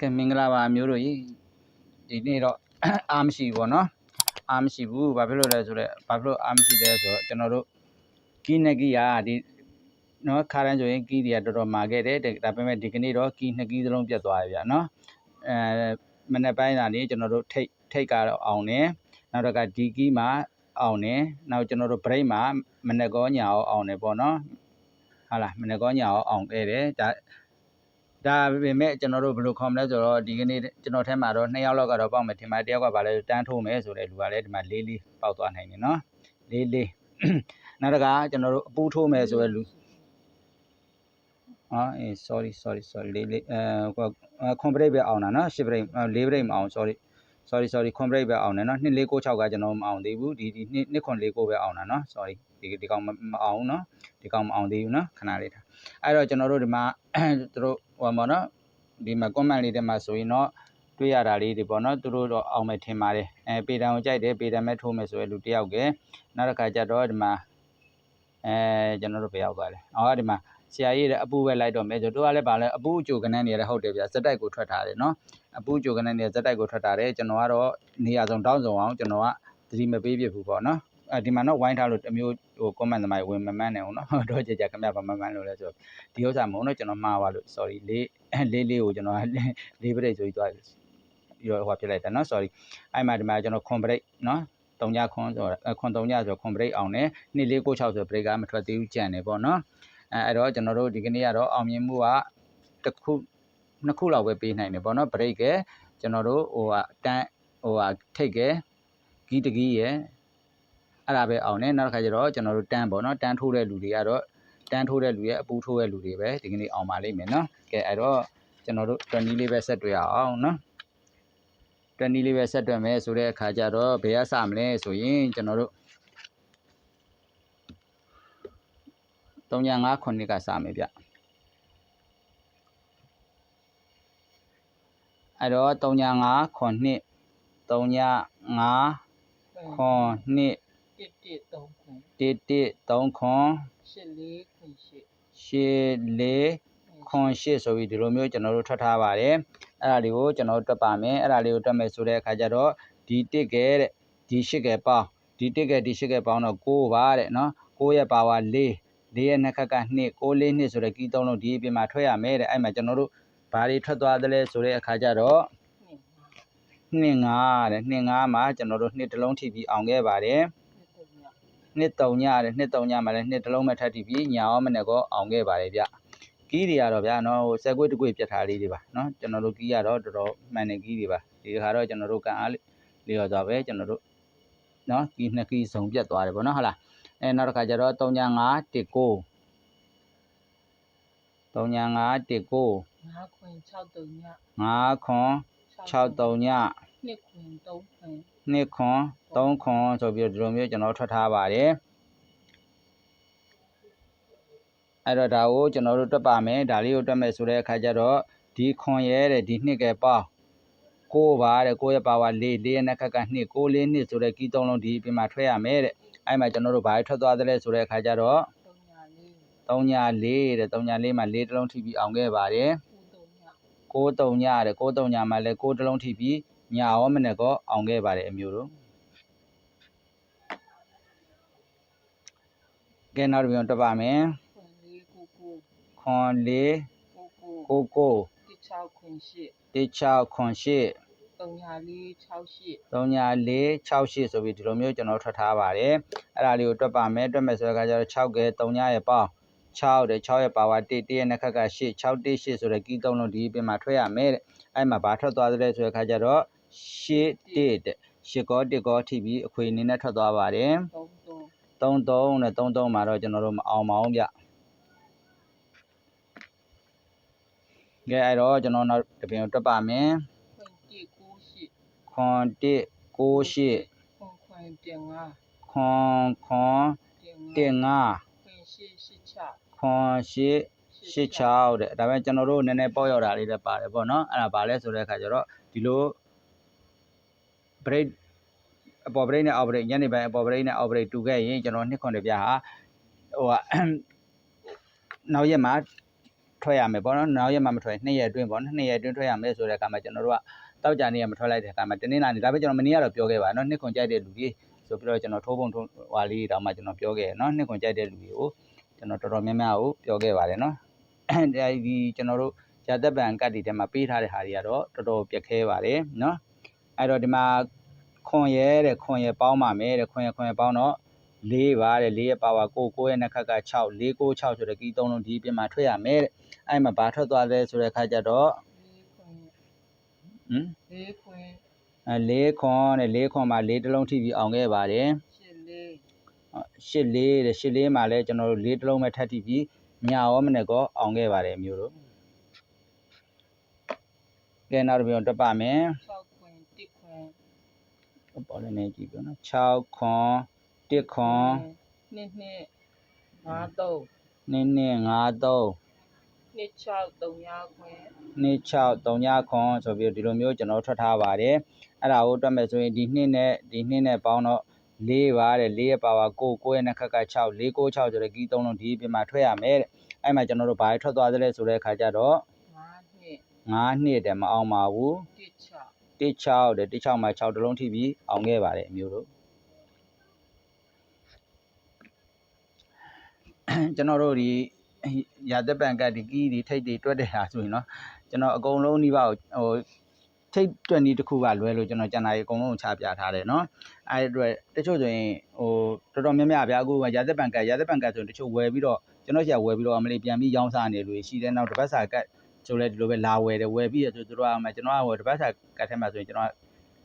ကဲမင်္ဂလာပါအမျိုးတို့ကြီးဒီနေ့တော့အားမရှိဘူးဗောနော်အားမရှိဘူးဘာဖြစ်လို့လဲဆိုတော့ဘာဖြစ်လို့အားမရှိလဲဆိုတော့ကျွန်တော်တို့ကီးနှစ်ကီးကဒီနော်ခါရန်ဆိုရင်ကီးတွေကတော်တော်မာခဲ့တယ်တဲ့ဒါပေမဲ့ဒီကနေ့တော့ကီးနှစ်ကီးသလုံးပြတ်သွားပြီဗျာနော်အဲမနေ့ပိုင်းကနေကျွန်တော်တို့ထိတ်ထိတ်ကတော့အောင်တယ်နောက်တော့ကဒီကီးမှာအောင်တယ်နောက်ကျွန်တော်တို့ break မှာမနေ့ကောညာအောင်အောင်တယ်ပေါ့နော်ဟာလားမနေ့ကောညာအောင်အောင်ခဲ့တယ်ဒါ ဒါပေမဲ့ကျွန်တော်တို့ဘယ်လိုခေါ်မလဲဆိုတော့ဒီကနေ့ကျွန်တော်ထဲမှာတော့2ယောက်လောက်ကတော့ပေါက်မယ်ထင်ပါတယ်တယောက်ကဗာလဲတန်းထိုးမယ်ဆိုတဲ့လူကလည်းဒီမှာလေးလေးပေါက်သွားနိုင်တယ်နော်လေးလေးနောက်တစ်ခါကျွန်တော်တို့အပူထိုးမယ်ဆိုတဲ့လူအော်အေး sorry sorry sorry လေးလေးအဲကွန်ပရိတ်ပဲအောင်တာနော်10ပရိတ်4ပရိတ်မအောင် sorry sorry sorry ခွန်ပရိတ်ပဲအောင်တယ်နော်2496ကကျွန်တော်မအောင်သေးဘူးဒီဒီ2949ပဲအောင်တာနော် sorry ဒီဒီကောင်မအောင်နော်ဒီကောင်မအောင်သေးဘူးနော်ခဏလေးထားအဲ့တော့ကျွန်တော်တို့ဒီမှာသူတို့ဟိုမှာနော်ဒီမှာ comment လေးထဲမှာဆိုရင်တော့တွေ့ရတာလေးတွေပေါ့နော်သူတို့တော့အောင်မယ်ထင်ပါတယ်အဲပေတံကိုကြိုက်တယ်ပေတံမဲ့ထိုးမယ်ဆိုရလူတယောက်ကနောက်တစ်ခါကျတော့ဒီမှာအဲကျွန်တော်တို့ဘယ်ရောက်သွားလဲအော်ဒီမှာဆရာကြီးတဲ့အပူပဲလိုက်တော့မယ်ဆိုတို့ကလည်းဗာလဲအပူအကျိုကနန်းနေရတယ်ဟုတ်တယ်ဗျာစက်တိုက်ကိုထွက်ထားတယ်နော် အပူအကျိုကနန်းနေစက်တိုက်ကိုထွက်ထားတယ်ကျွန်တော်ကတော့နေရာစုံတောင်းစုံအောင်ကျွန်တော်ကသတိမပေးဖြစ်ဘူးပေါ့နော်အဲဒီမှာတော့ဝိုင်းထားလို့အမျိုးဟို comment သမားဝင်မမှန်းနေအောင်နော်တော့ကြကြခင်ဗျာဗမမှန်းလို့လဲဆိုဒီဥစ္စာမဟုတ်တော့ကျွန်တော်မှားပါလို့ sorry လေးလေးလေးကိုကျွန်တော်လေးပရိတ်ဆိုပြီးသွားပြီးတော့ဟိုဖြစ်လိုက်တာနော် sorry အဲ့မှာဒီမှာကျွန်တော်ခွန်ပရိတ်နော်တုံညခွန်ဆိုတော့ခွန်တုံညဆိုခွန်ပရိတ်အောင်တယ်နှစ်လေးကို6ဆိုပရိတ်ကမထွက်သေးဘူးကြံတယ်ပေါ့နော်အဲအဲ့တော့ကျွန်တော်တို့ဒီကနေ့ကတော့အောင်မြင်မှုကတစ်ခု နှစ်ခုလောက်ပဲပေးနိုင်တယ်ပေါ့နော်ပရိတ်ကကျွန်တော်တို့ဟိုကတန်းဟိုကထိတ်ကဂီးတဂီးရယ်အဲ့ဒါပဲအောင်တယ်နောက်တစ်ခါကျတော့ကျွန်တော်တို့တန်းပေါ့နော်တန်းထိုးတဲ့လူတွေကတော့တန်းထိုးတဲ့လူရဲ့အပူထိုးတဲ့လူတွေပဲဒီကနေ့အောင်ပါလိမ့်မယ်နော်ကဲအဲ့တော့ကျွန်တော်တို့20လေးပဲဆက်တွေ့ရအောင်နော်20လေးပဲဆက်တွေ့မယ်ဆိုတဲ့အခါကျတော့ဘယ်ကစမလဲဆိုရင်ကျွန်တော်တို့305ခုနှစ်ကစမယ်ဗျ အဲ့တော့305ခုနှစ်305ခုနှစ်တစ်တစ်သုံးခွန်1139ခွန်ရှစ်လေးခွန်ရှစ်84ခွန်8ဆိုပြီးဒီလိုမျိုးကျွန်တော်တို့ထွက်ထားပါတယ်အဲ့ဒါလေးကိုကျွန်တော်တို့တွက်ပါမယ်အဲ့ဒါလေးကိုတွက်မယ်ဆိုတဲ့အခါကျတော့ဒီတစ်ကဲတဲ့ဒီ8ကဲပေါင်းဒီတစ်ကဲဒီ8ကဲပေါင်းတော့6ပါတဲ့နော်6ရဲ့ပါဝါ4 4ရဲ့နှစ်ခက်က2 6 4 2ဆိုတဲ့ကီးသုံးလုံးဒီအပြင်မှာထွက်ရမယ်တဲ့အဲ့မှာကျွန်တော်တို့ ဘာတွေထွက်သွားသလဲဆိုတဲ့အခါကျတော့နှစ်ငါ2 5တဲ့2 5မှာကျွန်တော်တို့နှစ်တစ်လုံးထိပြီးအောင်ခဲ့ပါတယ်နှစ်သုံးညနှစ်3ညတဲ့နှစ်3ညမှာလည်းနှစ်တစ်လုံးမဲ့ထပ်ထိပြီးညာအောင်မနဲ့ကောအောင်ခဲ့ပါတယ်ဗျကီးတွေကတော့ဗျာနော်ဟိုစက်ကွေးတကွေးပြတ်ထားလေးတွေပါနော်ကျွန်တော်တို့ကီးကတော့တော်တော်မှန်နေကီးတွေပါဒီတစ်ခါတော့ကျွန်တော်တို့ကန်အားလေးလေးရောသွားပဲကျွန်တော်တို့နော်ကီးနှစ်ကီးစုံပြတ်သွားတယ်ပေါ့နော်ဟုတ်လားအဲနောက်တစ်ခါကျတော့3ည5 1 9 3ည5 1 9ငါးခွန်6သုံးည5ခွန်6 3ညနှစ်ခွန်3ခွန်2ခွန်3ခွန်ဆိုပြီးတော့ဒီလိုမျိုးကျွန်တော်ထွက်ထားပါတယ်အဲ့တော့ဒါကိုကျွန်တော်တို့တွက်ပါမယ်ဒါလေးကိုတွက်မယ်ဆိုတဲ့အခါကျတော့ဒီခွန်ရဲတဲ့ဒီနှစ်ကပေါင်း6ပါတဲ့6ရဲ့ပါဝါ4 4ရဲ့နှစ်ခက်က2 6 4နှစ်ဆိုတဲ့ကီးသုံးလုံးဒီအပြင်မှာထွက်ရမယ်တဲ့အဲ့မှာကျွန်တော်တို့ဘာထွက်သွားသလဲဆိုတဲ့အခါကျတော့ သုံးညလေး3ည4တဲ့3ည4မှာ4တစ်လုံးထိပြီးအောင်ခဲ့ပါတယ်ကိုသုံးည6 3ညတဲ့6 3ညမှာလည်း6တစ်လုံးထိပြီးညာရောမနဲ့ကောအောင်ခဲ့ပါတယ်အမျိုးတို့ကဲနောက်တစ်ပြန်တွက်ပါမယ်ခွန်လေးကိုကိုခွန်4ကိုကိုကိုကိုတစ်ချောက်ခွန်ရှစ်16ခွန်8သုံးညလေး6ရှစ်3ညာ4 6 8ဆိုပြီးဒီလိုမျိုးကျွန်တော်ထွက်ထားပါတယ်အဲ့ဒါလေးကိုတွက်ပါမယ်တွက်မယ်ဆိုတဲ့အခါကျတော့6ကဲ3ညာရဲ့ပေါင်း 6တဲ့6ရဲ့ပါဝါ1 1ရဲ့နှစ်ခက်က8 6 1 8ဆိုတဲ့ကီးသုံးလုံးဒီအပြင်မှာထွက်ရမယ်တဲ့အဲ့မှာဘာထွက်သွားသလဲဆိုတဲ့အခါကျတော့8 1တဲ့8ကော1ကောထိပြီးအခွေအနေနဲ့ထွက်သွားပါတယ်သုံးသုံး33နဲ့33မှာတော့ကျွန်တော်တို့မအောင်ပါအောင်ဗျကဲအဲ့တော့ကျွန်တော်နောက်တစ်ပြင်တွက်ပါမယ်ခွန်တစ်ကိုရှစ်ခွန်1 9 8ခွန်ခွန်တင်ငါခွန်ခွန်တင်ငါတင်5 9886တဲ့ဒါပေမဲ့ကျွန်တော်တို့နည်းနည်းပေါ့ရောက်တာလေးလည်းပါတယ်ပေါ့နော်အဲ့ဒါဗာလဲဆိုတဲ့အခါကျတော့ဒီလို break အပေါ် break နဲ့ out break ညနေပိုင်းအပေါ် break နဲ့ out break တူခဲ့ရင်ကျွန်တော်နှစ်ခွန်တပြားဟာဟိုကနောက်ရက်မှာထွက်ရမယ်ပေါ့နော်နောက်ရက်မှမထွက်နှစ်ရက်အတွင်းပေါ့နော်နှစ်ရက်အတွင်းထွက်ရမယ်ဆိုတဲ့အခါမှာကျွန်တော်တို့ကတောက်ကြနေရမထွက်လိုက်တဲ့အခါမှာတင်းနေလာနေဒါပဲကျွန်တော်မနေ့ကတော့ပြောခဲ့ပါနော်နှစ်ခွန်ကြိုက်တဲ့လူကြီးဆိုပြီးတော့ကျွန်တော်ထိုးပုံထိုးဟွာလေးတောင်မှကျွန်တော်ပြောခဲ့ရနော်နှစ်ခွန်ကြိုက်တဲ့လူကြီးကို ကျွန်တော်တော်တော်များများကိုပြောခဲ့ပါတယ်နော်အဲဒီကျွန်တော်တို့ဇာတက်ပံကတ်တီထဲမှာပေးထားတဲ့ဟာတွေကတော့တော်တော်ပြက်ခဲပါတယ်နော်အဲ့တော့ဒီမှာခွန်ရဲတဲ့ခွန်ရဲပေါင်းပါမယ်တဲ့ခွန်ရဲခွန်ရဲပေါင်းတော့၄ပါတဲ့၄ရဲ့ပါဝါ9 9ရဲ့နှစ်ခက်က6 4 9 6ဆိုတဲ့ကီးသုံးလုံးဒီပြင်မှာထွက်ရမယ်တဲ့အဲ့မှာဘာထွက်သွားလဲဆိုတဲ့ခါကျတော့လေးခွင်ဟမ်လေးခွင်အဲ၄ခွန်တဲ့၄ခွန်မှာ၄တစ်လုံးထိပြီးအောင်ခဲ့ပါတယ် ရှစ်လေး၈၄တဲ့၈၄မှာလည်းကျွန်တော်တို့၄တစ်လုံးပဲထပ်ထိပြီးညရောမနေ့ကောအောင်ခဲ့ပါတယ်မျိုးတို့ကဲနောက်တစ်ပြန်တက်ပါမယ်၆ခွင်တစ်ခွင်ပေါ်လည်းနေကြည့်ပြနော်6ခွန်1ခွန်နှစ်နှစ်ငါးသုံး2 2 5 3နှစ်၆သုံးရခွင်26 3ညခွန်ဆိုပြီးဒီလိုမျိုးကျွန်တော်ထွက်ထားပါတယ်အဲ့ဒါကိုတွက်မယ်ဆိုရင်ဒီနှစ်နဲ့ဒီနှစ်နဲ့ပေါင်းတော့ ၄ပါတဲ့၄ရဲ့ပါဝါ9 9ရဲ့နှစ်ခက်က6 4 9 6ဆိုတဲ့ကီးသုံးလုံးဒီပြင်မှာထွက်ရမယ်တဲ့အဲ့မှာကျွန်တော်တို့ဘာထွက်သွားသလဲဆိုတဲ့အခါကျတော့ ငါးနှစ် 9နှစ်တဲ့မအောင်ပါဘူး တစ်၆ 16တဲ့16မှာ6တလုံးထိပြီးအောင်ခဲ့ပါတယ်အမျိုးတို့ကျွန်တော်တို့ဒီရာသက်ပံကတ်ဒီကီးဒီထိတ်တွေတွက်တဲ့ဟာဆိုရင်เนาะကျွန်တော်အကုန်လုံးနှိပါကိုဟို ထိတ်တွက်နည်းတစ်ခုကလွဲလို့ကျွန်တော်ကျန်တာရေအကုန်လုံးချပြထားတယ်เนาะအဲ့ဒီအတွက်တချို့ဆိုရင်ဟိုတော်တော်များများဗျာအခုရာသက်ပံကတ်ရာသက်ပံကတ်ဆိုရင်တချို့ဝယ်ပြီးတော့ကျွန်တော်ရှာဝယ်ပြီးတော့အမလေးပြန်ပြီးရောင်းစားနေလို့ရှိတယ်နောက်တစ်ပတ်စာကတ်ဆိုလဲဒီလိုပဲလာဝယ်တယ်ဝယ်ပြီးရဆိုသူတို့ကမှကျွန်တော်ကဟိုတစ်ပတ်စာကတ်ထဲမှာဆိုရင်ကျွန်တော်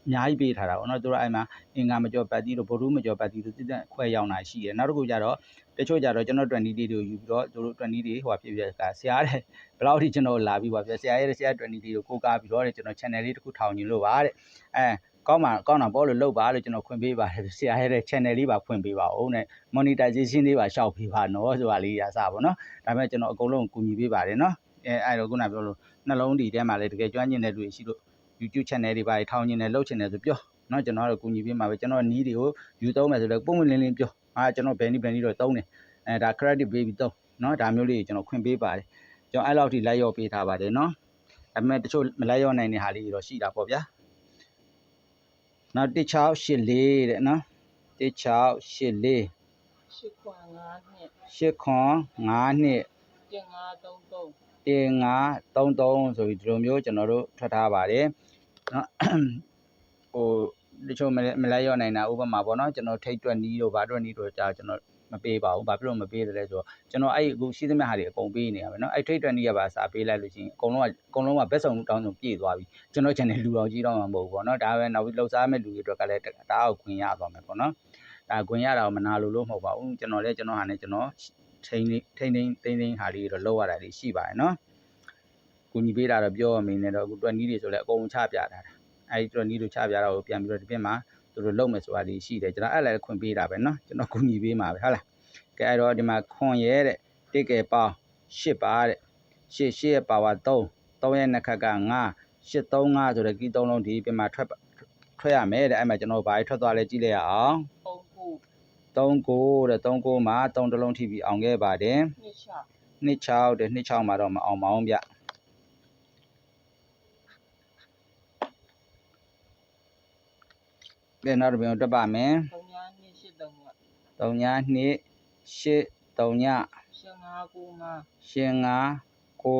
အများကြီးပေးထားတာပေါ့နော်သူတို့အဲ့မှာအင်္ဂါမကျော်ပတ်တီးတို့ဗုဒ္ဓမကျော်ပတ်တီးတို့တိတက်ခွဲရောင်းတာရှိတယ်နောက်တစ်ခုကျတော့တချို့ကျတော့ကျွန်တော်20တီးတွေကိုယူပြီးတော့သူတို့20တီးဟိုဖြစ်ဖြစ်ကဆရာတဲ့ဘယ်လောက်ထိကျွန်တော်လာပြီးပါဗျဆရာရဲ့ဆရာ20တီးကိုကိုးကားပြီးတော့တဲ့ကျွန်တော် channel လေးတစ်ခုထောင်ညင်လို့ပါတဲ့အဲကောင်းပါကောင်းတာပေါ့လို့လုပ်ပါလို့ကျွန်တော်ခွင့်ပေးပါတယ်ဆရာရဲ့ channel လေးပါဖွင့်ပေးပါဦးနဲ့ monetization လေးပါရှောက်ပေးပါနော်ဆိုတာလေးရစားပါတော့ဒါပေမဲ့ကျွန်တော်အကုန်လုံးကူညီပေးပါတယ်နော်အဲအဲ့တော့ခုနပြောလို့နှလုံးဒီထဲမှာလည်းတကယ်ကျွမ်းကျင်တဲ့လူတွေရှိလို့ YouTube channel တွေပါထောင်ကျင်တယ်လှုပ်ချင်တယ်ဆိုပြောနော်ကျွန်တော်ကတော့ကူညီပေးမှာပဲကျွန်တော်နီးတွေကိုယူသုံးမယ်ဆိုတော့ပုံမှန်လင်းလင်းပြောအာကျွန်တော်ဘယ်နည်းဘယ်နည်းတော့သုံးတယ်အဲဒါ credit ပေးပြီးသုံးနော်ဒါမျိုးလေးကိုကျွန်တော်ခွင့်ပေးပါတယ်ကျွန်တော်အဲ့လောက်ထိလိုက်ရော့ပေးထားပါတယ်နော်ဒါပေမဲ့တချို့မလိုက်ရော့နိုင်တဲ့ဟာလေးတွေတော့ရှိတာပေါ့ဗျာနောက်1684တဲ့နော်1684ရှစ်ခွင်ငါးနှစ်8ခွန်9နှစ်တင်ငါးသုံးသုံးတင်ငါ33ဆိုပြီးဒီလိုမျိုးကျွန်တော်တို့ထွက်ထားပါတယ် နော်ဟိုတချို့မလိုက်ရောနိုင်တာဥပမာပေါ့နော်ကျွန်တော်ထိတ်တွက်နီးတို့ဘာတွက်နီးတို့ကြာကျွန်တော်မပေးပါဘူးဘာဖြစ်လို့မပေးတယ်လဲဆိုတော့ကျွန်တော်အဲ့အခုရှိသမျှဟာတွေအကုန်ပေးနေရပါမယ်နော်အဲ့ထိတ်တွက်နီးရပါစာပေးလိုက်လို့ရှိရင်အကုန်လုံးကအကုန်လုံးကဘက်ဆောင်တောင်းဆောင်ပြည့်သွားပြီကျွန်တော် channel လူတော်ကြီးတော့မှာမဟုတ်ဘူးပေါ့နော်ဒါပဲနောက်ပြီးလှုပ်ရှားမဲ့လူတွေအတွက်ကလည်းဒါအောက်ခွင့်ရသွားမယ်ပေါ့နော်ဒါခွင့်ရတာကိုမနာလို့လို့မဟုတ်ပါဘူးကျွန်တော်လည်းကျွန်တော်ဟာနဲ့ကျွန်တော်ထိန်းထိန်းထိန်းထိန်းဟာလေးတော့လောက်ရတာလေးရှိပါတယ်နော် ကူညီပေးတာတော့ပြောရမင်းနဲ့တော့အခုတွက်နီးတွေဆိုလဲအကုန်ချပြထားတာအဲဒီတွက်နီးတို့ချပြတာကိုပြန်ပြီးတော့ဒီပြင်မှာသူတို့လုံမယ်ဆိုတာဒီရှိတယ်ကျွန်တော်အဲ့လည်းခွင့်ပေးတာပဲเนาะကျွန်တော်ကူညီပေးမှာပဲဟုတ်လားကဲအဲ့တော့ဒီမှာခွန်ရဲတဲ့တစ်ကယ်ပေါင်း၈ပါတဲ့၈၈ရဲ့ပါဝါ3 3ရဲ့နှစ်ခက်က9 835ဆိုတဲ့ကီး3လုံးဒီပြင်မှာထွက်ထွက်ရမယ်တဲ့အဲ့မှာကျွန်တော်ဘာထွက်သွားလဲကြည့်လိုက်ရအောင် သုံးခု 39တဲ့39မှာ3တလုံးထိပြီးအောင်ခဲ့ပါတယ် နှစ်ချ 26တဲ့26မှာတော့မအောင်ပါအောင်ဗျ ကဲနောက်တစ်ပြန်တက်ပါမယ်သုံးညာနှစ်ရှစ်သုံးက3ည2 8 3ညရှင်းငါးကိုငါရှင်5 9 5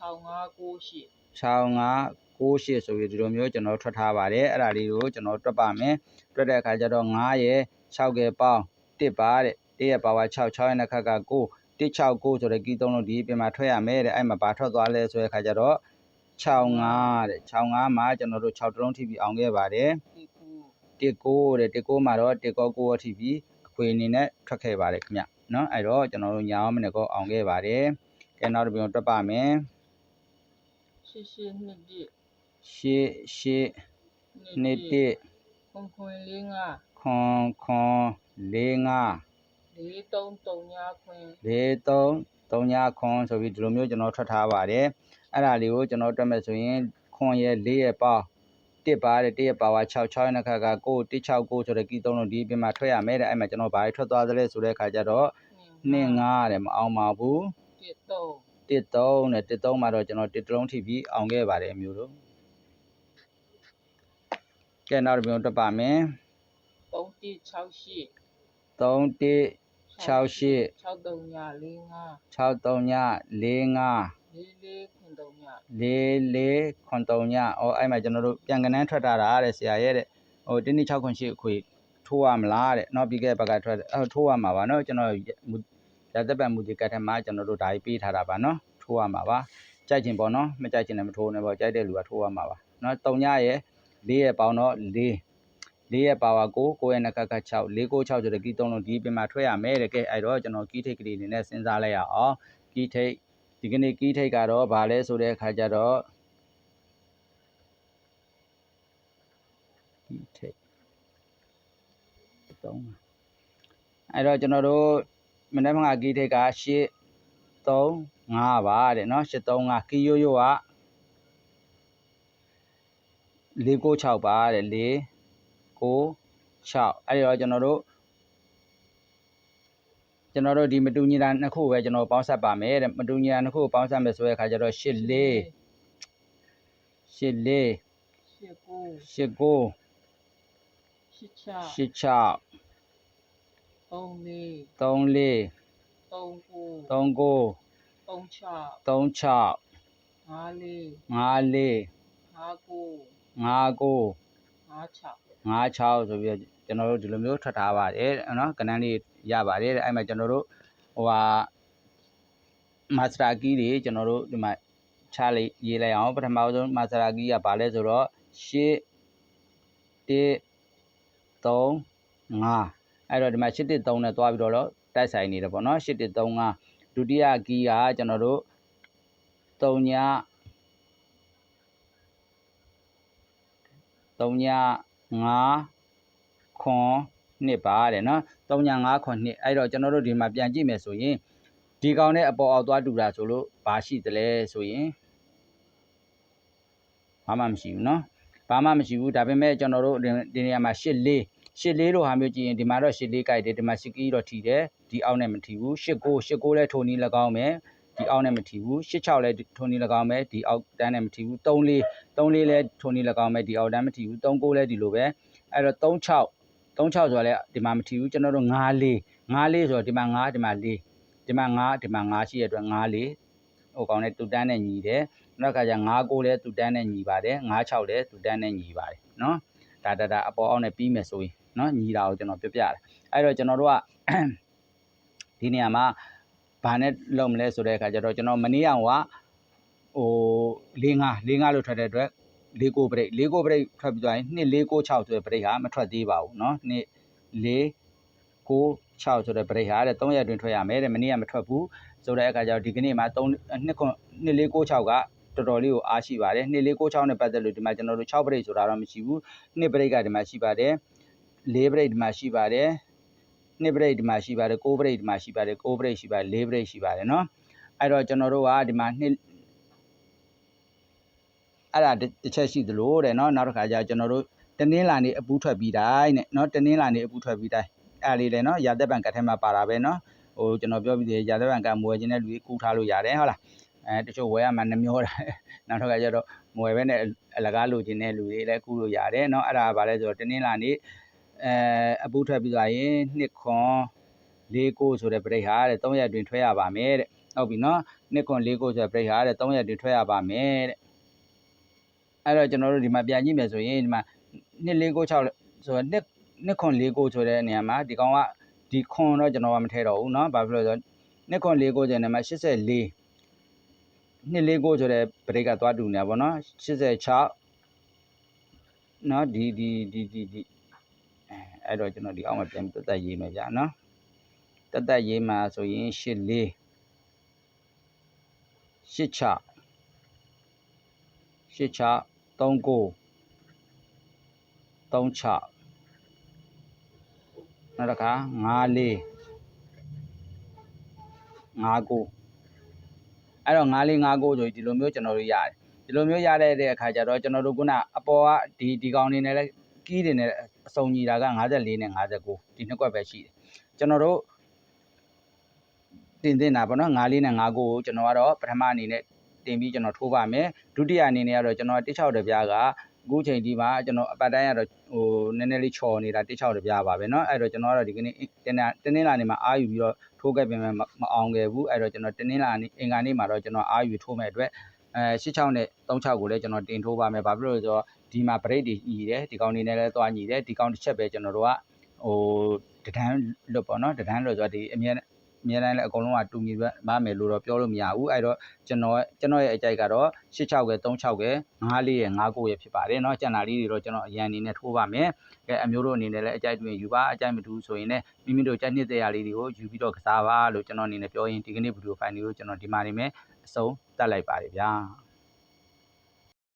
၆ငါးကိုရှစ်6 5 9 8ဆိုပြီးဒီလိုမျိုးကျွန်တော်ထွက်ထားပါတယ်အဲ့ဒါလေးကိုကျွန်တော်တွက်ပါမယ်တွက်တဲ့အခါကျတော့9ရဲ့6ကဲပေါင်း1ပါတဲ့1ရဲ့ပါဝါ6 6ရဲ့နှစ်ခက်က9 169ဆိုတဲ့ကီးသုံးလုံးဒီပြင်မှာထွက်ရမယ်တဲ့အဲ့မှာဘာထွက်သွားလဲဆိုတဲ့အခါကျတော့65တဲ့65မှာကျွန်တော်တို့6တလုံးထိပြီးအောင်ခဲ့ပါတယ်ဒီခု 19တဲ့19မှာတော့1ကော9အထိပြီးအခွေအနေနဲ့ထွက်ခဲ့ပါတယ်ခင်ဗျနော်အဲ့တော့ကျွန်တော်တို့ညာအောင်မနေ့ကောအောင်ခဲ့ပါတယ်ကဲနောက်တစ်ပြန်တွက်ပါမယ်ရှစ်ရှစ်နှစ်တစ်ရှစ်ရှစ်နှစ်တစ်ခွန်ခွင်လေးငါခွန်ခွန်လေးငါလေးသုံးသုံးညာခွင်လေးသုံးသုံးညခွန်ဆိုပြီးဒီလိုမျိုးကျွန်တော်ထွက်ထားပါတယ်အဲ့ဒါလေးကိုကျွန်တော်တွက်မယ်ဆိုရင်ခွန်ရဲ့လေးရဲ့ပေါင်း တစ်ပါတဲ့တစ်ရဲ့ပါဝါ6 6ရဲ့နှစ်ခါက9 169ဆိုတဲ့ကီးသုံးလုံးဒီပြင်မှာထွက်ရမယ်တဲ့အဲ့မှာကျွန်တော်ဘာတွေထွက်သွားသလဲဆိုတဲ့အခါကျတော့နှစ်2 5တဲ့မအောင်ပါဘူးတစ်သုံး1 13နဲ့13မှာတော့ကျွန်တော်တစ်တလုံးထိပြီးအောင်ခဲ့ပါတယ်အမျိုးတို့ကဲနောက်တစ်မျိုးတက်ပါမယ်3168 3168 6345 6345 4493 44ခွန်3ညအော်အဲ့မှာကျွန်တော်တို့ပြန်ကနန်းထွက်တာတာတဲ့ဆရာရဲ့တဲ့ဟိုတင်းနီ6ခွန်8အခွေထိုးရမလားတဲ့နောက်ပြီးခဲ့ဘက်ကထွက်တယ်အော်ထိုးရမှာပါနော်ကျွန်တော်ရသက်ပံမူဒီကတ်ထမှာကျွန်တော်တို့ဒါကြီးပေးထားတာပါနော်ထိုးရမှာပါကြိုက်ချင်ပေါ့နော်မကြိုက်ချင်လည်းမထိုးနဲ့ပေါ့ကြိုက်တဲ့လူကထိုးရမှာပါနော်3ညရဲ့4ရဲ့ပေါင်းတော့4 4ရဲ့ပါဝါ9 9ရဲ့နကက6 4 9 6ဆိုတဲ့ကီး3လုံးဒီပြင်မှာထွက်ရမယ်တဲ့ကဲအဲ့တော့ကျွန်တော်ကီးထိတ်ကလေးအနေနဲ့စဉ်းစားလိုက်ရအောင်ကီးထိတ် ဒီကနေ့ကီးထိတ်ကတော့ဗာလဲဆိုတဲ့အခါကျတော့ကီးထိတ်3အဲ့တော့ကျွန်တော်တို့မနေ့ကကီးထိတ်က8 3 5ပါတဲ့เนาะ8 3 5ကီးရိုးရိုးက4 9 6ပါတဲ့4 9 6အဲ့ဒီတော့ကျွန်တော်တို့ ကျွန်တော်တို့ဒီမတူညီတာနှစ်ခုပဲကျွန်တော်ပေါင်းဆက်ပါမယ်တဲ့မတူညီတာနှစ်ခုကိုပေါင်းဆက်မယ်ဆိုတဲ့အခါကျတော့8 4 8 4 89 8 9 86 8 6 34 3 4 39 3 9 36 3 6 54 5 4 59 5 9 56 56ဆိုပြီးတော့ကျွန်တော်တို့ဒီလိုမျိုးထွက်ထားပါတယ်နော်ကဏန်းလေးရပါတယ်အဲ့မှာကျွန်တော်တို့ဟိုဟာမာစတာကီးတွေကျွန်တော်တို့ဒီမှာချလိုက်ရေးလိုက်အောင်ပထမဆုံးမာစတာကီးကဘာလဲဆိုတော့ရှစ်တစ်သုံးငါအဲ့တော့ဒီမှာရှစ်တစ်သုံးနဲ့တွားပြီးတော့တိုက်ဆိုင်နေတယ်ပေါ့နော်ရှစ်တစ်သုံးငါဒုတိယကီးကကျွန်တော်တို့သုံးညသုံးည 5ခွန်နှစ်ပါတဲ့နော်3ည5ခွန်နှစ်အဲ့တော့ကျွန်တော်တို့ဒီမှာပြန်ကြည့်မယ်ဆိုရင်ဒီကောင်နဲ့အပေါ်အောက်သွားတူတာဆိုလို့ဘာရှိသလဲဆိုရင်ဘာမှမရှိဘူးနော်ဘာမှမရှိဘူးဒါပေမဲ့ကျွန်တော်တို့ဒီဒီနေရာမှာ8 4 8 4လို့ဟာမျိုးကြည့်ရင်ဒီမှာတော့8 4ကြိုက်တယ်ဒီမှာ8ကီးတော့ထီတယ်ဒီအောက်နဲ့မထီဘူး8 9 8 9လဲထိုးနီး၎င်းမယ် ဒီအောက်နဲ့မထီဘူး8 6လဲထိုးနီး၎င်းမယ်ဒီအောက်တန်းနဲ့မထီဘူး3 4 3 4လဲထိုးနီး၎င်းမယ်ဒီအောက်တန်းမထီဘူး3 9လဲဒီလိုပဲအဲ့တော့3 6 36ဆိုတာလဲဒီမှာမထီဘူးကျွန်တော်တို့9 4 9 4ဆိုတော့ဒီမှာ9ဒီမှာ4ဒီမှာ9ဒီမှာ9ရှိရတဲ့အတွက်9 4ဟိုကောင်နဲ့တူတန်းနဲ့ညီတယ်နောက်ခါကျ9 9လဲတူတန်းနဲ့ညီပါတယ်9 6လဲတူတန်းနဲ့ညီပါတယ်နော်ဒါဒါဒါအပေါ်အောက်နဲ့ပြီးမယ်ဆိုရင်နော်ညီတာကိုကျွန်တော်ပြပြတာအဲ့တော့ကျွန်တော်တို့ကဒီနေရာမှာ ဘာနဲ့လုံမလဲဆိုတဲ့အခါကျတော့ကျွန်တော်မနေ့အောင်ကဟို၄၅၄၅လို့ထွက်တဲ့အတွက်၄ကိုဘရိတ်၄ကိုဘရိတ်ထွက်ပြီးသွားရင်2 4 9 6ဆိုတဲ့ဘရိတ်ဟာမထွက်သေးပါဘူးเนาะ2 4 9 6ဆိုတဲ့ဘရိတ်ဟာတဲ့3ရက်တွင်ထွက်ရမယ်တဲ့မနေ့ကမထွက်ဘူးဆိုတဲ့အခါကျတော့ဒီကနေ့မှာ3 2 2 4 9 6ကတော်တော်လေးကိုအားရှိပါတယ်2 4 9 6နဲ့ပတ်သက်လို့ဒီမှာကျွန်တော်တို့6ဘရိတ်ဆိုတာတော့မရှိဘူး2ဘရိတ်ကဒီမှာရှိပါတယ်4ဘရိတ်ဒီမှာရှိပါတယ် 2ဘရိတ်ဒီမှာရှိပါတယ်9ဘရိတ်ဒီမှာရှိပါတယ်9ဘရိတ်ရှိပါတယ်4ဘရိတ်ရှိပါတယ်เนาะအဲ့တော့ကျွန်တော်တို့ကဒီမှာ2အဲ့ဒါတစ်ချက်ရှိသလိုတဲ့เนาะနောက်တစ်ခါကျကျွန်တော်တို့တနင်းလာနေအပူးထွက်ပြီးတိုင်းတဲ့เนาะတနင်းလာနေအပူးထွက်ပြီးတိုင်းအဲ့လေးလေเนาะရာသက်ပံကတ်ထဲမှာပါတာပဲเนาะဟိုကျွန်တော်ပြောပြီးသေးရာသက်ပံကမွေခြင်းတဲ့လူကြီးကူထားလို့ရတယ်ဟုတ်လားအဲတချို့ဝယ်ရမှနှမျောတာနောက်တစ်ခါကျတော့မွေပဲနဲ့အလကားလိုချင်တဲ့လူတွေလည်းကူလို့ရတယ်เนาะအဲ့ဒါကဘာလဲဆိုတော့တနင်းလာနေ အဲအပူးထွက်ပြီးသွားရင်နှစ်ခွန်၄ကိုဆိုတဲ့ပြိတ်ဟာတဲ့3ရက်တွင်ထွက်ရပါမယ်တဲ့ဟုတ်ပြီเนาะနှစ်ခွန်၄ကိုဆိုတဲ့ပြိတ်ဟာတဲ့3ရက်တွင်ထွက်ရပါမယ်တဲ့ အဲ့တော့ကျွန်တော်တို့ဒီမှာပြန်ကြည့်မယ်ဆိုရင်ဒီမှာ2496ဆိုတော့နှစ်နှစ်ခွန်49ဆိုတဲ့နေရာမှာဒီကောင်ကဒီခွန်တော့ကျွန်တော်ကမထည့်တော့ဘူးเนาะဘာဖြစ်လို့လဲဆိုတော့နှစ်ခွန်49ဆိုတဲ့နေရာမှာ84နှစ်49ဆိုတဲ့ဗရိတ်ကသွားတူနေတာဗောနော်86เนาะဒီဒီဒီဒီဒီ အဲ့တော့ကျွန်တော်ဒီအောက်မှာပြန်တက်တက်ရေးမယ်ဗျာနော်တက်တက်ရေးမှာဆိုရင်၈၄၈၆၈၆39 36နောက်တစ်ခါ54 59အဲ့တော့54 59ဆိုဒီလိုမျိုးကျွန်တော်တို့ရတယ်ဒီလိုမျိုးရတဲ့အခါကျတော့ကျွန်တော်တို့ခုနအပေါ်ကဒီဒီကောင်နေနဲ့လည်း ကီးတွေနဲ့အစုံညီတာက54နဲ့59ဒီနှစ်ကွက်ပဲရှိတယ်ကျွန်တော်တို့ တင်တင်တာပေါ့နော်9လေးနဲ့9ကိုကျွန်တော်ကတော့ပထမအနေနဲ့တင်ပြီးကျွန်တော်ထိုးပါမယ်ဒုတိယအနေနဲ့ကတော့ကျွန်တော်16တပြားကအခုချိန်ဒီမှာကျွန်တော်အပတ်တိုင်းကတော့ဟိုနည်းနည်းလေးချော်နေတာ16တပြားပါပဲเนาะအဲ့တော့ကျွန်တော်ကတော့ဒီကနေ့တင်းနာတင်းနေလာနေမှာအာယူပြီးတော့ထိုးခဲ့ပြင်မဲ့မအောင်ခဲ့ဘူးအဲ့တော့ကျွန်တော်တင်းနေလာနေအင်္ဂါနေ့မှာတော့ကျွန်တော်အာယူထိုးမဲ့အတွက် အဲ86နဲ့36ကိုလည်းကျွန်တော်တင်ထိုးပါမယ်ဘာဖြစ်လို့လဲဆိုတော့ဒီမှာ break တွေညီတယ်ဒီကောင်နေနဲ့လည်းသွားညီတယ်ဒီကောင်တစ်ချက်ပဲကျွန်တော်တို့ကဟိုတဒန်းလွတ်ပေါ့နော်တဒန်းလွတ်ဆိုတော့ဒီအမြဲအမြဲတမ်းလည်းအကုန်လုံးကတူညီပါမယ်လို့တော့ပြောလို့မရဘူးအဲ့တော့ကျွန်တော်ကျွန်တော်ရဲ့အကြိုက်ကတော့86က36က54ရဲ့59ရဲ့ဖြစ်ပါတယ်เนาะကျန်တာလေးတွေတော့ကျွန်တော်အရန်အနေနဲ့ထိုးပါမယ်ကဲအမျိုးတို့အနေနဲ့လည်းအကြိုက်တွင်ယူပါအကြိုက်မတူဆိုရင်လည်းမိမိတို့ကြိုက်နှစ်တဲ့အရာလေးတွေကိုယူပြီးတော့ကစားပါလို့ကျွန်တော်အနေနဲ့ပြောရင်ဒီကနေ့ဗီဒီယိုဖိုင်လေးကိုကျွန်တော်ဒီမှာနေမယ် အဆုံးတက်လိုက်ပါတယ်ဗျာ